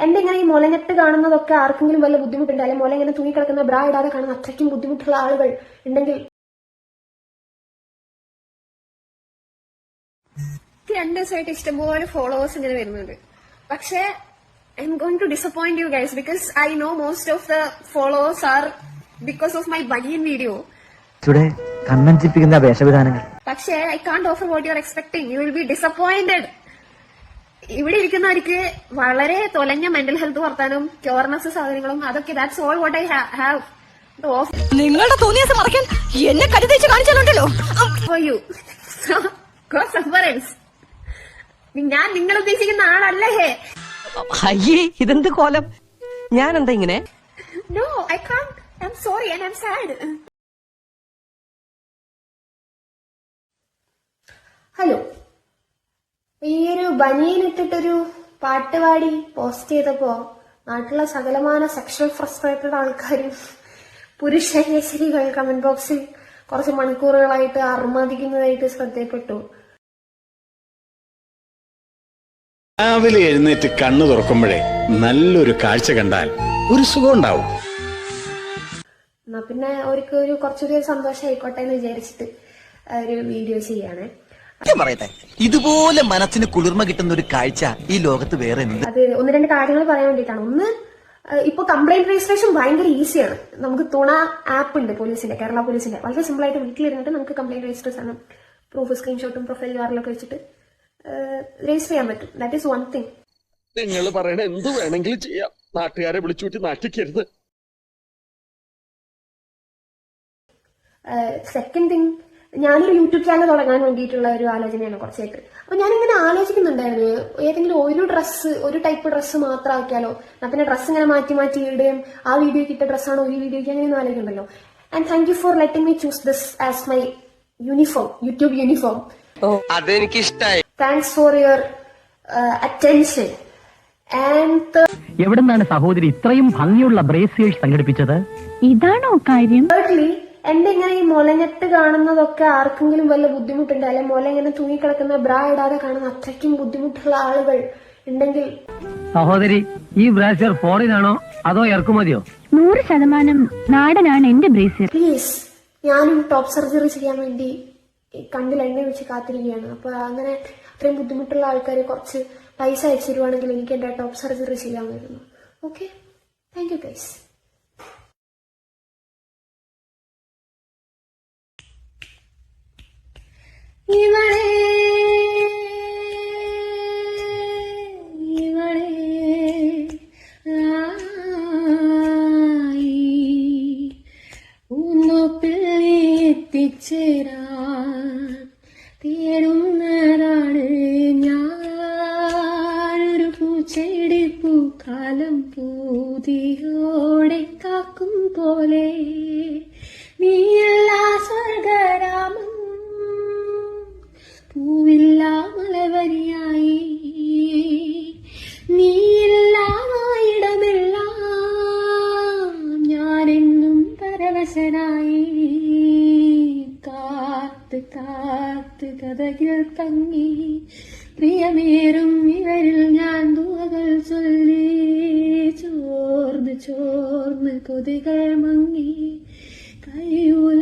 എന്റെ ഇങ്ങനെ ഈ മുലഞ്ഞെട്ട് കാണുന്നതൊക്കെ ആർക്കെങ്കിലും വല്ല ബുദ്ധിമുട്ടുണ്ട്? അല്ലെങ്കിൽ മുല ഇങ്ങനെ തൂങ്ങിക്കിടക്കുന്ന ബ്രാ ഇടാതെ കാണുന്ന അത്രയ്ക്കും ബുദ്ധിമുട്ടുള്ള ആളുകൾ ഉണ്ടെങ്കിൽ രണ്ട് ദിവസമായിട്ട് ഇഷ്ടംപോലെ ഫോളോവേഴ്സ് ഇങ്ങനെ വരുന്നുണ്ട്. പക്ഷേ I'm going to disappoint you guys because I know most of the followers are because of my banian video പക്ഷേ I can't offer what you are expecting you will be disappointed ഇവിടെ ഇരിക്കുന്നവർക്ക് വളരെ തൊലഞ്ഞ mental health വർത്താനും queerness സാധനങ്ങളും അതൊക്കെ that's all what I have നിങ്ങളുടെ തോന്നിയാസം മറക്കാൻ എന്നെ കരുതേച്ച് കാണിച്ചാലുണ്ടല്ലോ. ഫോർ യു സഫറൻസ് ഞാൻ നിങ്ങൾ ഉദ്ദേശിക്കുന്ന ആളല്ലേ? അയ്യേ ഇതെന്ത് കോലം? ഞാൻ എന്താ ഇങ്ങനെ? No I can I'm sorry and I'm sad hello banian ഇട്ടിട്ടൊരു പാട്ട് പാടി പോസ്റ്റ് ചെയ്തപ്പോ നാട്ടിലെ സകലമാന സെക്ഷൽ ഫ്രസ്ട്രേറ്റഡ് ആൾക്കാരും പുരുഷ കേസരികൾ കമന്റ് ബോക്സിൽ കുറച്ച് മണിക്കൂറുകളായിട്ട് അർമാദിക്കുന്നതായിട്ട് ശ്രദ്ധയപ്പെട്ടു. രാവിലെ എഴുന്നേറ്റ് കണ്ണു തുറക്കുമ്പോഴേ നല്ലൊരു കാഴ്ച കണ്ടാൽ ഒരു സുഖം ഉണ്ടാവും. എന്നാ പിന്നെ അവർക്ക് ഒരു കുറച്ചുകൂടി സന്തോഷം ആയിക്കോട്ടെ എന്ന് വിചാരിച്ചിട്ട് ഒരു വീഡിയോ ചെയ്യാണ് സത്യം പറയട്ടെ. ഇതുപോലെ മനസ്സിന് കുളിർമ കിട്ടുന്ന ഒരു കാഴ്ച ഈ ലോകത്ത് വേറെ എന്ത്? അത് ഒന്ന് രണ്ട് കാര്യങ്ങൾ പറയാൻ വേണ്ടിട്ടാണ് ഒന്ന് ഇപ്പൊ കംപ്ലൈന്റ് രജിസ്ട്രേഷൻ ഭയങ്കര ഈസിയാണ് നമുക്ക് തുണ ആപ്പ് ഉണ്ട് പോലീസിന്റെ കേരള പോലീസിന്റെ. വളരെ സിമ്പിൾ ആയിട്ട് വീട്ടിലിരുന്നിട്ട് നമുക്ക് കംപ്ലൈന്റ് രജിസ്റ്റർ ചെയ്യണം പ്രൂഫ് സ്ക്രീൻഷോട്ടും പ്രൊഫൈൽ കാർഡിലൊക്കെ വെച്ചിട്ട് രജിസ്റ്റർ ചെയ്യാൻ പറ്റും. ദാറ്റ് ഈസ് വൺ തിങ് നിങ്ങൾ പറയണ എന്ത് വേണമെങ്കിലും ചെയ്യാം. നാട്ടുകാരെ വിളിച്ചുകൂട്ടി നാട്ടിക്കരുത്. സെക്കൻഡ് തിങ് ഞാനൊരു യൂട്യൂബ് ചാനൽ തുടങ്ങാൻ വേണ്ടിയിട്ടുള്ള ഒരു ആലോചനയാണ് കുറച്ചായിട്ട് അപ്പൊ ഞാനിങ്ങനെ ആലോചിക്കുന്നുണ്ടായിരുന്നു ഏതെങ്കിലും ഒരു ഡ്രസ്സ് ഒരു ടൈപ്പ് ഡ്രസ്സ് മാത്രം ആക്കിയാലോ? എന്നാൽ പിന്നെ ഡ്രസ്സ് ഇങ്ങനെ മാറ്റി മാറ്റി ഇടുകയും ആ വീഡിയോക്ക് ഇട്ട ഡ്രസ്സാണോ ഈ വീഡിയോക്ക് അങ്ങനെ ഒന്നും ആലോചിക്കണ്ടല്ലോ. And thank you for letting me choose this as my uniform YouTube uniform അതെനിക്ക് ഇഷ്ടമായി thanks for your attention and നിന്നാണ് സഹോദരി ഇത്രയും ഭംഗിയുള്ള ബ്രേസിയേഴ്സ് സംഘടിപ്പിച്ചത്? ഇതാണോ കാര്യം? എന്റെ ഇങ്ങനെ ഈ മുലഞ്ഞെട്ട് കാണുന്നതൊക്കെ ആർക്കെങ്കിലും വല്ല ബുദ്ധിമുട്ടുണ്ട്? അല്ലെ മുല ഇങ്ങനെ തൂങ്ങിക്കിടക്കുന്ന ബ്രാ ഇടാതെ കാണുന്ന അത്രയ്ക്കും ബുദ്ധിമുട്ടുള്ള ആളുകൾ ഉണ്ടെങ്കിൽ സഹോദരി ഈ ബ്രാസിയർ ഫോറിനാണോ അതോ ഇറക്കുമതിയോ? നൂറ് ശതമാനം നാടനാണ് എന്റെ ബ്രേസിയർ. പ്ലീസ് ഞാനും ടോപ്പ് സർജറി ചെയ്യാൻ വേണ്ടി കണ്ണിൽ എണ്ണ വെച്ച് കാത്തിരിക്കുകയാണ്. അപ്പൊ അങ്ങനെ അത്രയും ബുദ്ധിമുട്ടുള്ള ആൾക്കാരെ കുറച്ച് പൈസ അയച്ചു തരുവാണെങ്കിൽ എനിക്ക് എന്റെ ടോപ്പ് സർജറി ചെയ്യാമായിരുന്നു ഓക്കെ താങ്ക് യു ഗൈസ് ഇവളെ ഇവളെ ആയി ഉന്നോപ്പിൽ എത്തിച്ചേരാൻ തേടുന്നതാണ് ഞാനൊരു പൂച്ചെടി പൂക്കാലം പൂതിയോടെ കാക്കും പോലെ നീയല്ല കാത്ത് കാത്ത് കഥകിൽ തങ്ങി പ്രിയമേറും ഇവരിൽ ഞാൻ ദുവകൾ ചൊല്ലി. ചോർന്ന് ചോർന്ന് കൊതികൾ മങ്ങി. കയ്യു